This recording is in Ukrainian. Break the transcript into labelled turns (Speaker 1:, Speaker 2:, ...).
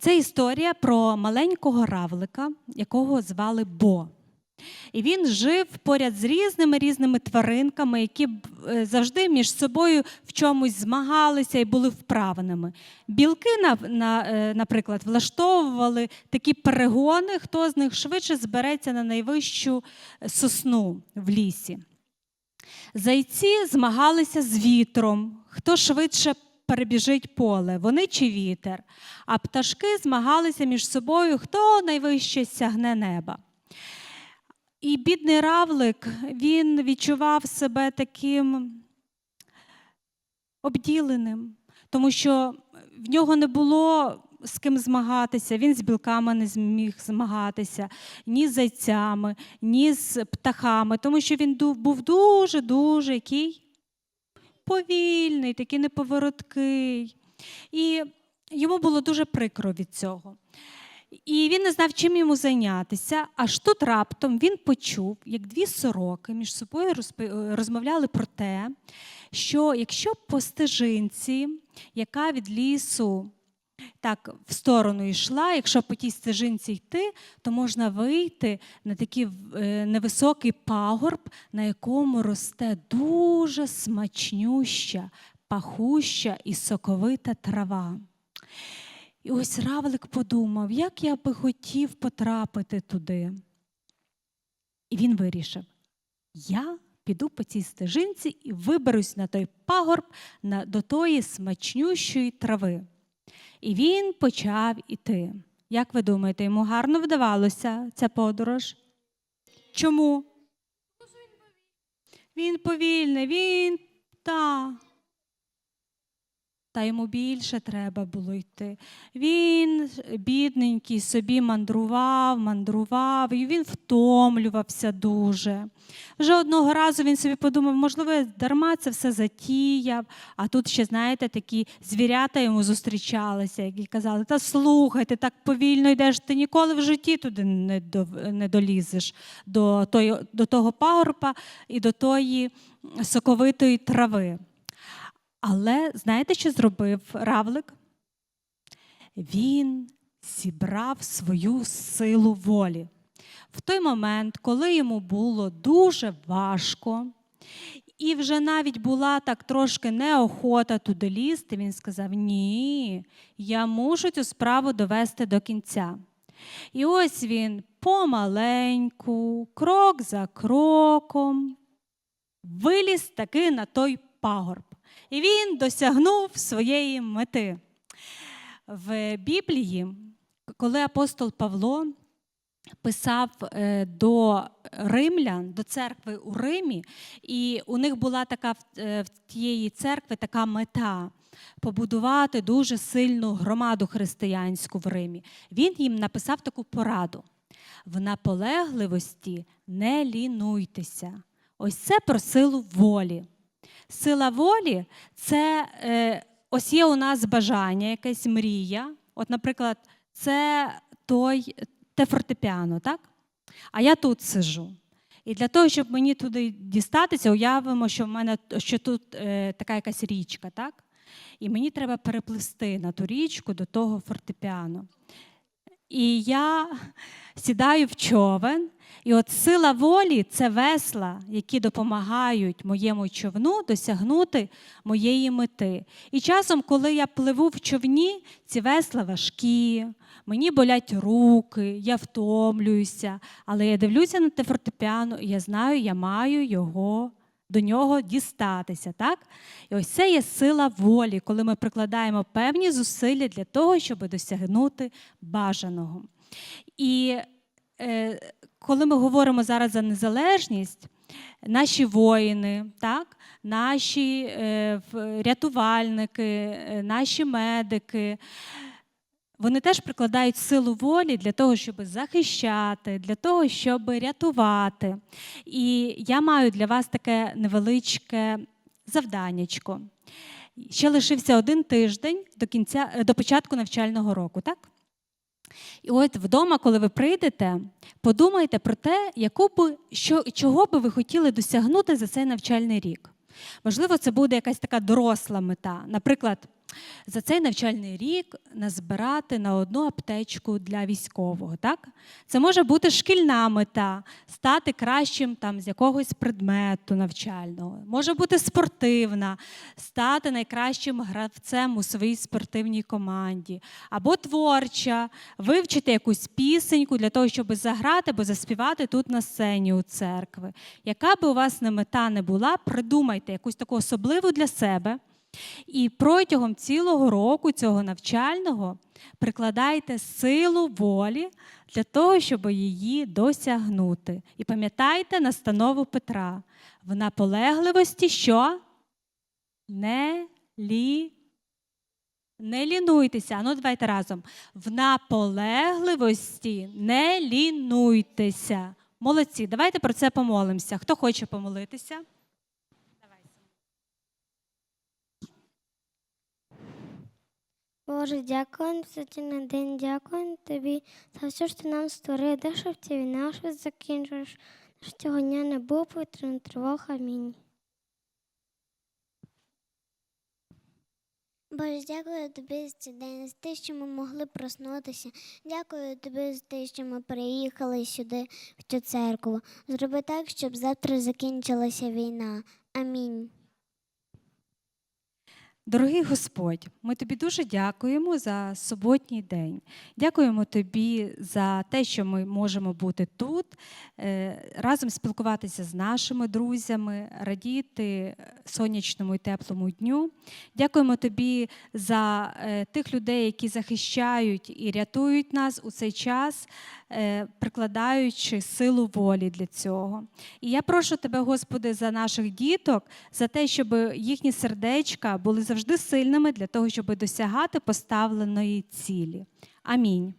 Speaker 1: Це історія про маленького равлика, якого звали Бо. І він жив поряд з різними різними тваринками, які е, завжди між собою в чомусь змагалися і були вправними. Білки, е, наприклад, влаштовували такі перегони, хто з них швидше збереться на найвищу е, сосну в лісі. Зайці змагалися з вітром, хто швидше перебіжить поле, вони чи вітер. А пташки змагалися між собою, хто найвище сягне неба. І бідний равлик, він відчував себе таким обділеним, тому що в нього не було з ким змагатися, він з білками не зміг змагатися, ні з зайцями, ні з птахами, тому що він був дуже-дуже який повільний, такий неповороткий. І йому було дуже прикро від цього. І він не знав, чим йому зайнятися. Аж тут раптом він почув, як дві сороки між собою розмовляли про те, що якщо по стежинці, яка від лісу так в сторону йшла, якщо по тій стежинці йти, то можна вийти на такий е, невисокий пагорб, на якому росте дуже смачнюща, пахуща і соковита трава. І ось равлик подумав, як я би хотів потрапити туди. І він вирішив: я піду по цій стежинці і виберусь на той пагорб на, до тої смачнющої трави. І він почав іти. Як ви думаєте, йому гарно вдавалося ця подорож? Чому? Він повільний, він та. Та йому більше треба було йти. Він, бідненький, собі мандрував, мандрував, і він втомлювався дуже. Вже одного разу він собі подумав, можливо, дарма це все затіяв. А тут ще, знаєте, такі звірята йому зустрічалися, які казали: Та слухай, ти так повільно йдеш, ти ніколи в житті туди не, не долізеш до, тої, до того пагорба і до тої соковитої трави. Але знаєте, що зробив равлик? Він зібрав свою силу волі. В той момент, коли йому було дуже важко, і вже навіть була так трошки неохота туди лізти, він сказав: Ні, я мушу цю справу довести до кінця. І ось він помаленьку, крок за кроком, виліз таки на той пагорб. І він досягнув своєї мети. В Біблії, коли апостол Павло писав е, до римлян, до церкви у Римі, і у них була така е, в тієї церкви така мета побудувати дуже сильну громаду християнську в Римі. Він їм написав таку пораду: в наполегливості не лінуйтеся. Ось це про силу волі. Сила волі це е, ось є у нас бажання, якась мрія. От, наприклад, це той те фортепіано, так? А я тут сижу. І для того, щоб мені туди дістатися, уявимо, що в мене що тут е, така якась річка, так? І мені треба перепливсти на ту річку до того фортепіано. І я сідаю в човен, і от сила волі це весла, які допомагають моєму човну досягнути моєї мети. І часом, коли я пливу в човні, ці весла важкі, мені болять руки, я втомлююся, але я дивлюся на те фортепіано, і я знаю, я маю його. До нього дістатися, так? І ось це є сила волі, коли ми прикладаємо певні зусилля для того, щоб досягнути бажаного. І е, коли ми говоримо зараз за незалежність, наші воїни, так, наші е, рятувальники, е, наші медики, вони теж прикладають силу волі для того, щоб захищати, для того, щоб рятувати. І я маю для вас таке невеличке завданнячко. Ще лишився один тиждень до кінця до початку навчального року, так? І от вдома, коли ви прийдете, подумайте про те, яку би, що, чого би ви хотіли досягнути за цей навчальний рік. Можливо, це буде якась така доросла мета. Наприклад, за цей навчальний рік назбирати на одну аптечку для військового. Так? Це може бути шкільна мета, стати кращим там, з якогось предмету навчального. Може бути спортивна, стати найкращим гравцем у своїй спортивній команді. Або творча, вивчити якусь пісеньку для того, щоб заграти або заспівати тут на сцені у церкви. Яка би у вас не мета не була, придумайте якусь таку особливу для себе. І протягом цілого року цього навчального прикладайте силу волі для того, щоб її досягнути. І пам'ятайте настанову Петра: в наполегливості що? Не лі. Не лінуйтеся. Ану, давайте разом. В наполегливості не лінуйтеся. Молодці, давайте про це помолимося. Хто хоче помолитися?
Speaker 2: Боже, дякуємо за цей день, дякуємо тобі за все, що ти нам створив, де щоб ця війна щось закінчиш, щоб цього дня не було повітряної тривог. Амінь. Боже, дякую тобі за цей день, за те, що ми могли проснутися. Дякую тобі за те, що ми приїхали сюди, в цю церкву. Зроби так, щоб завтра закінчилася війна. Амінь.
Speaker 1: Дорогий Господь, ми тобі дуже дякуємо за суботній день. Дякуємо тобі за те, що ми можемо бути тут, е, разом спілкуватися з нашими друзями, радіти сонячному і теплому дню. Дякуємо тобі за е, тих людей, які захищають і рятують нас у цей час, прикладаючи силу волі для цього. І я прошу тебе, Господи, за наших діток, за те, щоб їхні сердечка були завжди сильними для того, щоб досягати поставленої цілі. Амінь.